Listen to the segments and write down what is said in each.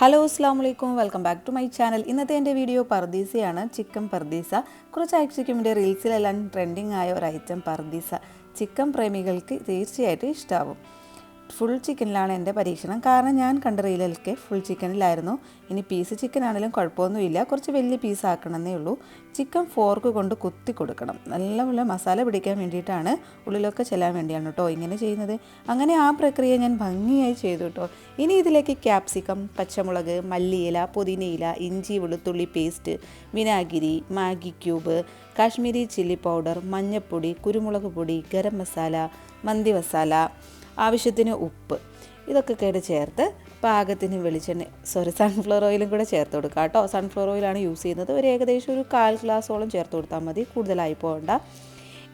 Hello അസ്സാം വലൈക്കും welcome back to my channel ഇന്നത്തെ എന്റെ വീഡിയോ പർദീസയാണ്. ചിക്കൻ പർദീസ. കുറച്ച് ആഴ്ചയ്ക്ക് റീൽസിലെല്ലാം ട്രെൻഡിങ് ആയ ഒരു ഐറ്റം പർദീസ. ചിക്കൻ പ്രേമികൾക്ക് തീർച്ചയായിട്ടും ഇഷ്ടാവും. ഫുൾ ചിക്കനിലാണ് എന്റെ പരീക്ഷണം. കാരണം ഞാൻ കണ്ട റീലൊക്കെ ഫുൾ ചിക്കനിലായിരുന്നു ഇനി പീസ് ചിക്കൻ ആണെങ്കിലും കുഴപ്പമൊന്നുമില്ല. കുറച്ച് വലിയ പീസ് ആക്കണമെന്നേ ഉള്ളൂ. ചിക്കൻ ഫോർക്ക് കൊണ്ട് കുത്തി കൊടുക്കണം. നല്ലപോലെ മസാല പിടിക്കാൻ വേണ്ടിയിട്ടാണ് ഉള്ളിലൊക്കെ ചെല്ലാൻ വേണ്ടിയാണ് കേട്ടോ ഇങ്ങനെ ചെയ്യുന്നത്. അങ്ങനെ ആ പ്രക്രിയ ഞാൻ ഭംഗിയായി ചെയ്തു കേട്ടോ ഇനി ഇതിലേക്ക് ക്യാപ്സിക്കം പച്ചമുളക് മല്ലിയില പുതിനയില ഇഞ്ചി വെളുത്തുള്ളി പേസ്റ്റ് വിനാഗിരി Maggi cube Kashmiri chilli powder മഞ്ഞൾപ്പൊടി കുരുമുളക് പൊടി ഗരം മസാല മന്തി മസാല ആവശ്യത്തിന് ഉപ്പ്. ഇതൊക്കെ കേട്ട് ചേർത്ത് പാകത്തിന് വെളിച്ചെണ്ണ സോറി സൺഫ്ലവർ ഓയിലും കൂടെ ചേർത്ത് കൊടുക്കുക കേട്ടോ. സൺഫ്ലവർ ഓയിലാണ് യൂസ് ചെയ്യുന്നത്. ഒരു ഏകദേശം ഒരു കാൽ ഗ്ലാസോളം ചേർത്ത് കൊടുത്താൽ മതി കൂടുതലായി പോകണ്ട.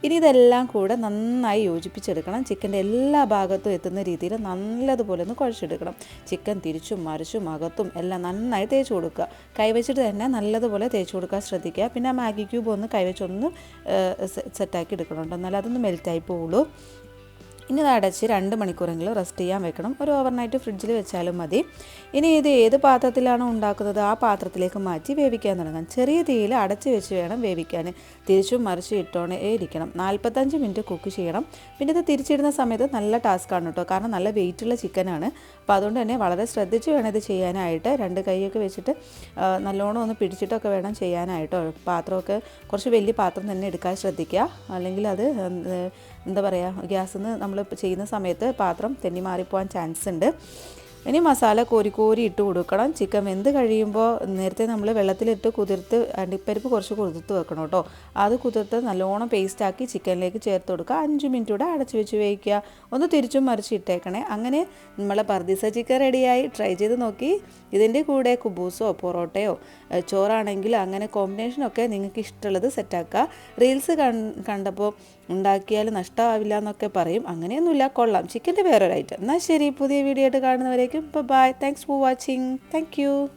ഇനി ഇതെല്ലാം കൂടെ നന്നായി യോജിപ്പിച്ചെടുക്കണം. ചിക്കന്റെ എല്ലാ ഭാഗത്തും എത്തുന്ന രീതിയിൽ നല്ലതുപോലെ ഒന്ന് കുഴച്ചെടുക്കണം. ചിക്കൻ തിരിച്ചും മറിച്ചും അകത്തും എല്ലാം നന്നായി തേച്ച് കൊടുക്കുക. കൈവച്ചിട്ട് തന്നെ നല്ലതുപോലെ തേച്ച് കൊടുക്കാൻ ശ്രദ്ധിക്കുക. പിന്നെ മാഗി ക്യൂബ് ഒന്ന് കൈവച്ചൊന്ന് സെറ്റാക്കി എടുക്കണം കേട്ടോ. എന്നാലും അതൊന്ന് മെൽറ്റായി പോവുള്ളൂ. ഇനി ഇത് അടച്ച് രണ്ട് മണിക്കൂറെങ്കിലും റെസ്റ്റ് ചെയ്യാൻ വെക്കണം. ഒരു ഓവർനൈറ്റ് ഫ്രിഡ്ജിൽ വെച്ചാലും മതി. ഇനി ഇത് ഏത് പാത്രത്തിലാണോ ഉണ്ടാക്കുന്നത് ആ പാത്രത്തിലേക്ക് മാറ്റി വേവിക്കാൻ തുടങ്ങാം. ചെറിയ തീയിൽ അടച്ച് വെച്ച് വേണം വേവിക്കാൻ. തിരിച്ചും മറിച്ച് ഇട്ടോണേ ഇരിക്കണം. നാൽപ്പത്തഞ്ച് മിനിറ്റ് കുക്ക് ചെയ്യണം. പിന്നെ ഇത് തിരിച്ചിടുന്ന സമയത്ത് നല്ല ടാസ്ക് ആണ് കേട്ടോ. കാരണം നല്ല വെയിറ്റുള്ള ചിക്കനാണ് അപ്പോൾ അതുകൊണ്ട് തന്നെ വളരെ ശ്രദ്ധിച്ച് വേണം ഇത് ചെയ്യാനായിട്ട്. രണ്ട് കൈയൊക്കെ വെച്ചിട്ട് നല്ലോണം ഒന്ന് പിടിച്ചിട്ടൊക്കെ വേണം ചെയ്യാനായിട്ടോ. പാത്രമൊക്കെ കുറച്ച് വലിയ പാത്രം തന്നെ എടുക്കാൻ ശ്രദ്ധിക്കുക. അല്ലെങ്കിൽ അത് എന്താ പറയുക ഗ്യാസ് നിന്ന് നമ്മൾ ചെയ്യുന്ന സമയത്ത് പാത്രം തെന്നി മാറിപ്പോകാൻ ചാൻസ് ഉണ്ട്. ഇനി മസാല കോരി കോരി ഇട്ട് കൊടുക്കണം. ചിക്കൻ വെന്ത് കഴിയുമ്പോൾ നേരത്തെ നമ്മൾ വെള്ളത്തിലിട്ട് കുതിർത്ത് അണ്ടിപ്പരിപ്പ് കുറച്ച് കുതിർത്ത് വെക്കണം കേട്ടോ. അത് കുതിർത്ത് നല്ലോണം പേസ്റ്റാക്കി ചിക്കനിലേക്ക് ചേർത്ത് കൊടുക്കുക. അഞ്ച് മിനിറ്റ് കൂടെ അടച്ച് വെച്ച് വേവിക്കുക. ഒന്ന് തിരിച്ചും മറിച്ച് ഇട്ടേക്കണേ. അങ്ങനെ നമ്മളെ പർദീസ ചിക്കൻ റെഡിയായി ട്രൈ ചെയ്ത് നോക്കി. ഇതിന്റെ കൂടെ കുബൂസോ പൊറോട്ടയോ ചോറാണെങ്കിലും അങ്ങനെ കോമ്പിനേഷനൊക്കെ നിങ്ങൾക്ക് ഇഷ്ടമുള്ളത് സെറ്റാക്കുക റീൽസ് കണ്ടപ്പോൾ ഉണ്ടാക്കിയാൽ നഷ്ടമാവില്ല എന്നൊക്കെ പറയും. അങ്ങനെയൊന്നുമില്ല. കൊള്ളാം. ചിക്കന്റെ വേറൊരു ഐറ്റം എന്നാൽ ശരി. പുതിയ വീഡിയോ ആയിട്ട് കാണുന്നവരേക്കും Bye bye. Thanks for watching. Thank you.